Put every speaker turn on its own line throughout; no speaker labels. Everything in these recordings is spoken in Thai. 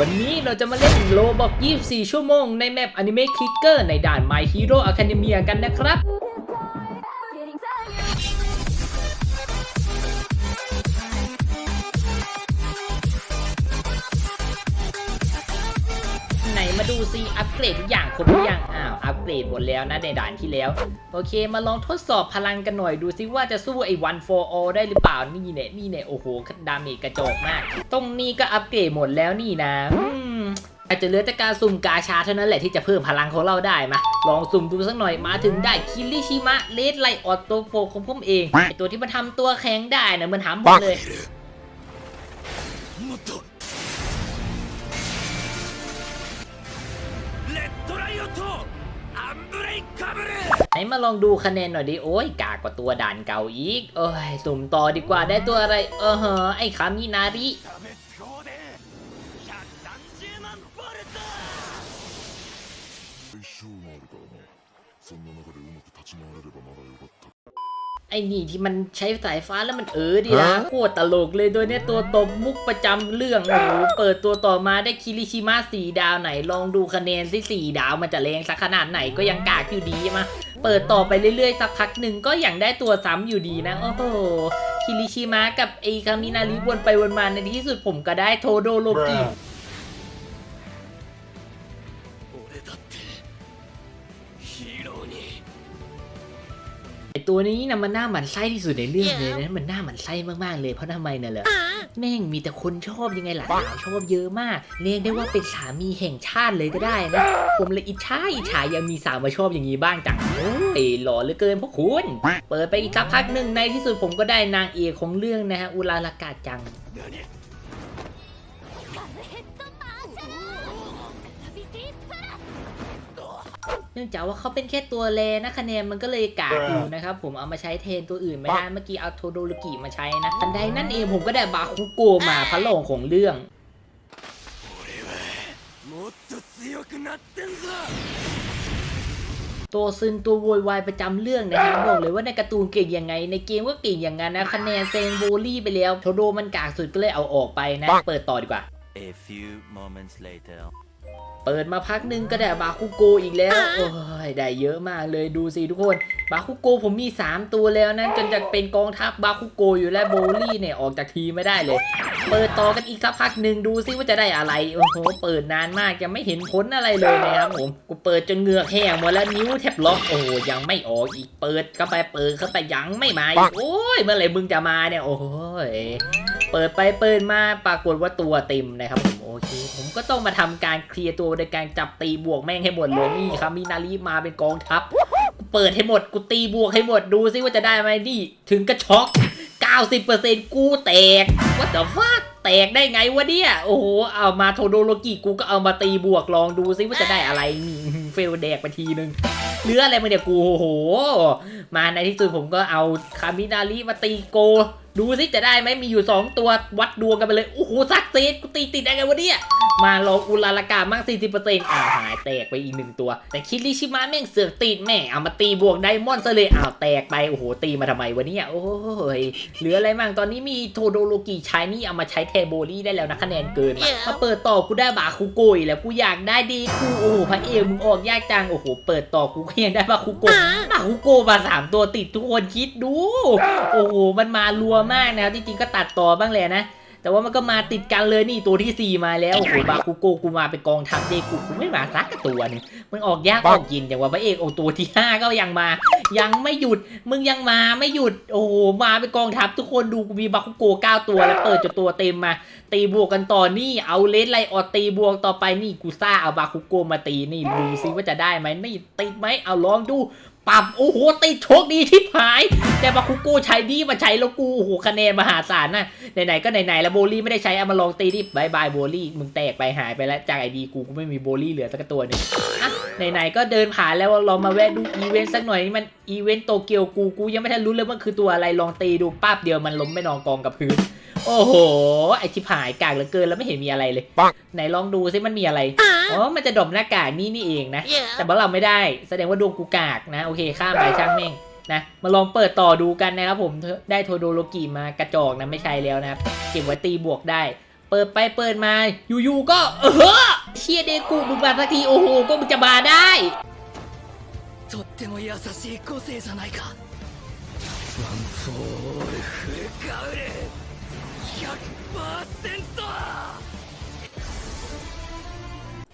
วันนี้เราจะมาเล่นโลบอก 24 ชั่วโมงในแมปอนิเมะคิกเกอร์ในด่าน My Hero Academia กันนะครับไหนมาดูซิอัปเกรดทุกอย่างครบหรือยังอ้าว อัปเกรดหมดแล้วนะในด่านที่แล้ว โอเค มาลองทดสอบพลังกันหน่อยดูซิว่าจะสู้ไอ้ one for all ได้หรือเปล่านี่เนี่ยนี่เนี่ยโอ้โหดาเมจกระจอกมาก ตรงนี้ก็อัปเกรดหมดแล้วนี่นะอืมอาจจะเหลือแต่การสุ่มกาชาเท่านั้นแหละที่จะเพิ่มพลังของเราได้มาลองสุ่มดูสักหน่อยมาถึงได้คิริชิมะเลดไลออตโตโฟของผมเองไอตัวที่มันทำตัวแข็งได้นะมันทำหมดเลย
もっとレッドライオットアンブレイカブル
ไหนมาลองดูคะแนนหน่อยดิ โอ้ยกากกว่าตัวด่านเก่าอีก เอ้ย สุ่มต่อดีกว่าได้ตัวอะไร เออเหอะไอ้คามินาริ
破滅砲で130万ボルト
相性があるからなそんな中でうまく立ち回れればまだよかった
ไอ้ นี่ที่มันใช้สายฟ้าแล้วมันเออดีนะโคตรตลกเลยตัวเนี้ยตัวตบมุกประจำเรื่องโอ้โหเปิดตัวต่อมาได้คิริชิมะสี่ดาวไหน ลองดูคะแนนสิสี่ดาวมันจะแรงสักขนาดไหนก็ยังกากอยู่ดีมาเปิดต่อไปเรื่อยๆ สักพักหนึ่งก็ยังได้ตัวซ้ำอยู่ดีนะ โอ้โหคิริชิมะกับไอ้คามินาริวนไปวนมาในที่สุดผมก็ได้โทโดโลกิ ไอตัวนี้นะมันหน้าหมันไส้ที่สุดในเรื่องเลยนะมันหน้าหมันไส้มากๆเลยเพราะทำไมน่ะเหรอแม่งมีแต่คนชอบยังไงล่ะสาวชอบเยอะมากเรียกได้ว่าเป็นสามีแห่งชาติเลยก็ได้นะผมเลยอิจฉาอิจฉายังมีสาวมาชอบอย่างนี้บ้างจังโอ้ยหล่อเหลือเกินพวกคุณเปิดไปอีกสักพักหนึ่งในที่สุดผมก็ได้นางเอกของเรื่องนะฮะอุลาลากาจัง นื่องจากว่าเขาเป็นแค่ตัวเลนะคะแนนมันก็เลยกากอยู่นะครับผมเอามาใช้เทนตัวอื่นไม่ได้เมื่อกี้เอาโทโดโลกิมาใช้นะทันใดนั่นเองผมก็ได้บาคุโกมาพระโลงของเรื่องตัวซึนตัววอยวายประจำเรื่องนะครับบอกเลยว่าในการ์ตูนเก่งยังไง ในเกมก็เก่งอย่างนั้นนะคะแนนเซนโบลี่ไปแล้วโทโดมันกากสุดก็เลยเอาออกไปนะ เปิดต่อดีกว่า
A few moments later
เปิดมาพักหนึงก็ได้บาคุโกอีกแล้ว โอ้ย ได้เยอะมากเลยดูสิทุกคน บาคุโกผมมี 3 ตัวแล้วนะ จนจะเป็นกองทัพบาคุโกอยู่และโบลี่เนี่ย ออกจากทีมไม่ได้เลย เปิดต่อกันอีกสักพักหนึ่งดูซิว่าจะได้อะไร โอ้โห เปิดนานมากยังไม่เห็นผลอะไรเลยนะครับผม กูเปิดจนเหงือกแห้งหมดแล้วนิ้วแทบล็อก โอ้โหยังไม่ออกอีก เปิดเข้าไปเปิดเข้าไปยังไม่มาอีกโอ้ย เมื่อไหร่มึงจะมาเนี่ย โอ้ย เปิดไปเปิดมาปรากฏว่าตัวเต็มนะครับผมโอเค ผมก็ต้องมาทำการเคลียร์ตัวโดยการจับตีบวกแม่งให้หมดเลยนี่ครับมีนารีมาเป็นกองทัพกูเปิดให้หมด กูตีบวกให้หมดดูซิว่าจะได้ไหมนี่ ถึงกระช็อก 90%กูแตกว่าแต่ฟาดแตกได้ไงวะเนี่ย โอ้โห เอามาโทโดโลกิกูก็เอามาตีบวกลองดูซิว่าจะได้อะไรนี่เฟลแดกไปทีนึงเลืออะไรมาเนี่ยกูโอ้โห มาในที่สุดผมก็เอาคามินาริมาตีโก ดูซิจะได้ไหมมีอยู่ 2 ตัววัดดวงกันไปเลย โอ้โหสักเซสกูตีติดได้ไงวะเนี่ย มาลองอุลาลากามั่ง40%อ่าวหายแตกไปอีกหนึ่งตัว แต่คิริชิมะแม่งเสือกติดแม่เอามาตีบวกไดมอนด์ซะเลยอ้าวแตกไป โอ้โห ตีมาทำไมวะเนี่ย โอ้ยเหลืออะไรมั่งตอนนี้มีโทโดโลกิชายนี่เอามาใช้เทโบลี่ได้แล้วนะคะแนนเกินมามาเปิดต่อกูได้บาคุโกยแล้วกูอยากได้ดีกูโอ้โหพระเอกมึงออกยากจังโอ้โหเปิดต่อกูก็ยังได้บาคุโกะบาคุโกะมาสามตัวติดทุกคนคิดดู โอ้โหมันมารัวมากนะครับจริงๆก็ตัดต่อบ้างแหละนะ แต่ว่ามันก็มาติดกันเลยนี่ตัวที่ 4 มาแล้วโอ้โหบาคุโกะกูมาเป็นกองทัพเดกุกูไม่มาสักกับตัวหนึงมึงออกยากออกยินอย่างว่าพระเอกโอ้ตัวที่ 5 ก็ยังมา ยังไม่หยุดมึงยังมาไม่หยุดโอ้โหมาเป็นกองทัพทุกคนดูกูมีบาคุโกะ9ตัวแล้วเปิดจนตัวเต็มมา ตีบวกกันต่อนี่เอาเลสไลออดตีบวกต่อไปนี่กูซ่าเอาบาคุโกะมาตีนี่ดูซิว่าจะได้ไหมนี่ติดไหมเอาลองดู ปรับโอ้โหติดโชคดีที่หาย แต่บาคุโกะใช้ดีมาใช้แล้วกูโอ้โหคะแนนมหาศาลนะไหนๆก็ไหนๆแล้วโบลี่ไม่ได้ใช้เอามาลองตีดิบายบายโบลี่มึงแตกไปหายไปแล้วจากไอดีกูกูไม่มีโบลี่เหลือสักตัวหนึ่งอะไหนๆก็เดินผ่านแล้วลองมาแวะดูอีเวนต์สักหน่อยนี่มันอีเวนต์โตเกียวกูกูยังไม่ทันรู้เลยมันคือตัวอะไรลองตีดูป้าบเดียวมันล้มไปนอนกองกับพื้น โอ้โห ไอชิบหายกากเหลือเกินแล้วไม่เห็นมีอะไรเลย
ปัง
ไหนลองดูซิมันมีอะไร อ๋อ มันจะดมหน้ากากนี่นี่เองนะ แต่ว่าเราไม่ได้ แสดงว่าดวงกูกากนะ โอเค ข้ามไปช่างแม่งนะ มาลองเปิดต่อดูกันนะครับผม ได้โทโดโลกิมากระจอกนะไม่ใช่แล้วนะครับ เก็บไว้ตีบวกได้ เปิดไปเปิดมา อยู่ๆก็ เออเชียเดกูมึงมาสักที โอ้โห ก็มึงจะมาได้
とっても優しい個性じゃないかワンフォールフルカウル 100%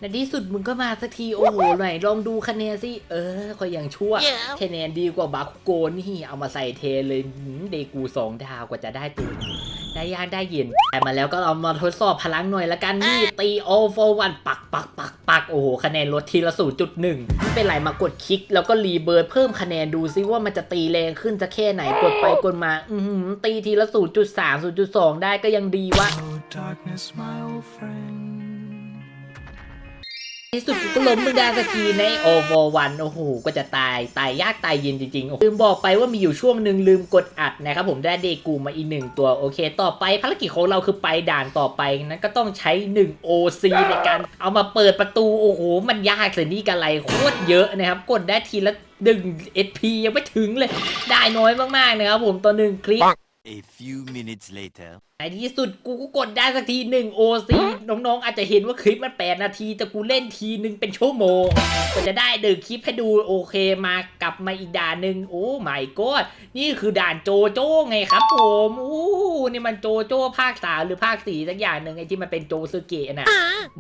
ในที่สุดมึงก็มาสักทีโอ้โหไหนลองดูคะแนนสิ เออก็ยังชั่วคะแนนดีกว่าบาคุโกนี่เอามาใส่เทเลยหืมเดกูสองดาวกว่าจะได้ตัวนี้ได้ยากได้เย็น แต่มาแล้วก็เอามาทดสอบพลังหน่อยละกันนี่ตี all for one ปักปักปักปักโอ้โหคะแนนลดทีละศูนย์จุดหนึ่งไม่เป็นไรมากดคลิก แล้วก็รีเบิร์ดเพิ่มคะแนนดูซิว่ามันจะตีแรงขึ้นจะแค่ไหนกดไปกดมา อือหือตีทีละศูนย์จุดสามศูนย์จุดสองได้ก็ยังดีวะ
Oh, darkness, my old friend.
ที่สุดกูก็ล้มมึงได้สักทีในโอโฟวันโอ้โหก็จะตายตายยากตายเย็นจริงๆลืมบอกไปว่ามีอยู่ช่วงหนึ่งลืมกดอัดนะครับผมได้เดกูมาอีกหนึ่งตัวโอเค ต่อไปภารกิจของเราคือไปด่านต่อไปนั้นก็ต้องใช้1 OC ในการเอามาเปิดประตูโอ้โหมันยากเลยนี่กันไรโคตรเยอะนะครับกดได้ทีละดึง SP ยังไม่ถึงเลย ได้น้อยมากๆนะครับผมต่อหนึ่งคลิก
A few minutes later.
ในที่สุดกูก็กดได้สักทีหนึ่ง OC น้องๆ อาจจะเห็นว่าคลิปมัน8นาที แต่กูเล่นทีหนึ่งเป็นชั่วโมงก็จะได้เดึงคลิปให้ดูโอเคมากลับมาอีกด่านหนึ่งโอ้ไม่ก็นี่คือด่านโจโจ้ไงครับผมอู้นี่มันโจโจ้ภาคสามหรือภาคสี่สักอย่างหนึ่งไอ้ที่มันเป็นโจซึเกะน่ะ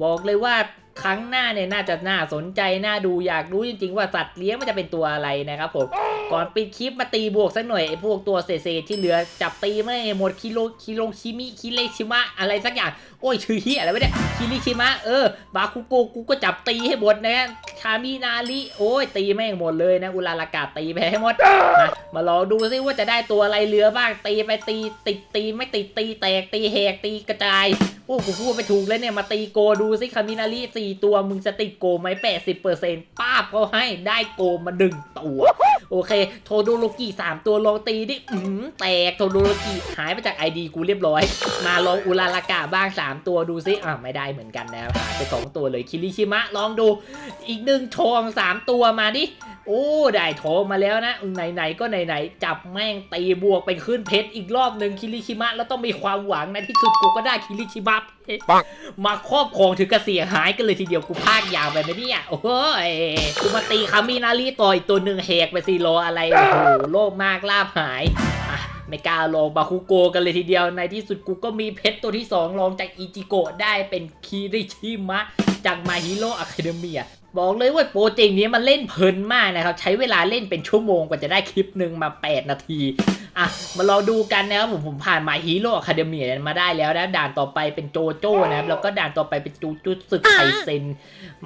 บอกเลยว่าครั้งหน้าเนี่ยน่าจะน่าสนใจน่าดูอยากรู้จริงๆ ว่าสัตว์เลี้ยงมันจะเป็นตัวอะไรนะครับผมก่อนปิดคลิปมาตีบวกสักหน่อยไอ้พวกตัวเศษๆที่เหลือจับตีไม่หมดคิโลคิโลชิมิคิเลชิมะอะไรสักอย่าง โอ้ยชื่อเฮียอะไรวะเนี่ยคิริชิมะเออบาคุโกกูก็จับตีให้หมดนะฮะคามินาริโอ้ยตีแม่งหมดเลยนะอุลาลากาตีไปให้หมดมามาลองดูซิว่าจะได้ตัวอะไรเหลือบ้างตีไปตีติดตีไม่ติดตีแตกตีแหกตีกระจาย อ้กูพูดไปถูกแล้วเนี่ย มาตีโกดูซิคามินาริสี่ตัวมึงจะติดโกไหมแปดสิบเปอร์เซ็นต์ป้าบเขาให้ได้โกมาหนึ่งตัว โอเค โทโดโลกิสามตัวลองตีดิอืมแตกโทโดโลกิหายไปจากไอดีกูเรียบร้อย มาลองอุลาลากาบ้าง3ตัวดูซิอะไม่ได้เหมือนกันนะหายไป2ตัวเลยคิริชิมะลองดู อีกหนึ่งทอง3ตัวมาดิโอ้ ได้ทองมาแล้วนะ ไหน ๆ ก็ไหน ๆ จับแม่งตีบวกไปขึ้นเพชรอีกรอบหนึ่งคิริชิมะ แล้วต้องมีความหวังในะที่สุดกูก็ได้คิริชิมะมาครอบครองถึงกระเสียหายกันเลยทีเดียวกูพากยาวไปไหมเนี่ยโอ้โหยกูมาตีคามินารีต่ออีกตัวหนึ่งแหกไปซีโรออะไรโอ้โหโลภมากลาบหายอะไม่กล้าลองบาคุโกกันเลยทีเดียวในที่สุดกูก็มีเพชรตัวที่สองลองจากอิจิโกะได้เป็นคิริชิมะ จากมาฮิโร่อะคาเดเมียบอกเลยว่าโปรเจกต์นี้มันเล่นเพลินมากนะครับ ใช้เวลาเล่นเป็นชั่วโมงกว่าจะได้คลิปหนึ่งมา 8 นาที อะมาลองดูกันนะครับผมผมผ่านมาฮีโร่อะคาเดเมียมาได้แล้วนะด่านต่อไปเป็นโจโจ้นะครับแล้วก็ด่านต่อไปเป็นจูจูสึไคเซน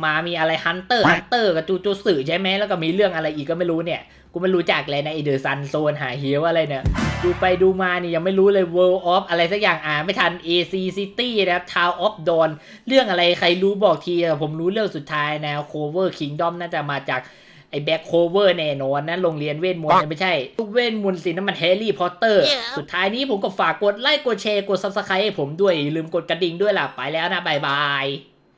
มามีอะไรฮันเตอร์ฮันเตอร์กับจูจูสึใช่ไหมแล้วก็มีเรื่องอะไรอีกก็ไม่รู้เนี่ย กูไม่รู้จักเลยนะไอเดอร์ซันโซนหาเฮียวอะไรเนี่ย ดูไปดูมานี่ยังไม่รู้เลย World of อะไรสักอย่างอ่านไม่ทัน AC City นะครับ Town of Dawn เรื่องอะไรใครรู้บอกทีอะผมรู้เรื่องสุดท้ายนะ Cover Kingdom น่าจะมาจาก ไอ้แบ็คโคเวอร์แน่นอนนะโรงเรียนเวทมนต์ไม่ใช่ทุกเวทมนต์สินั่นมันแฮร์รี่พอตเตอร์ สุดท้ายนี้ผมก็ฝากกดไลค์กดแชร์กด Subscribe ให้ผมด้วยอย่าลืมกดกระดิ่งด้วยล่ะไปแล้วนะบ๊ายบาย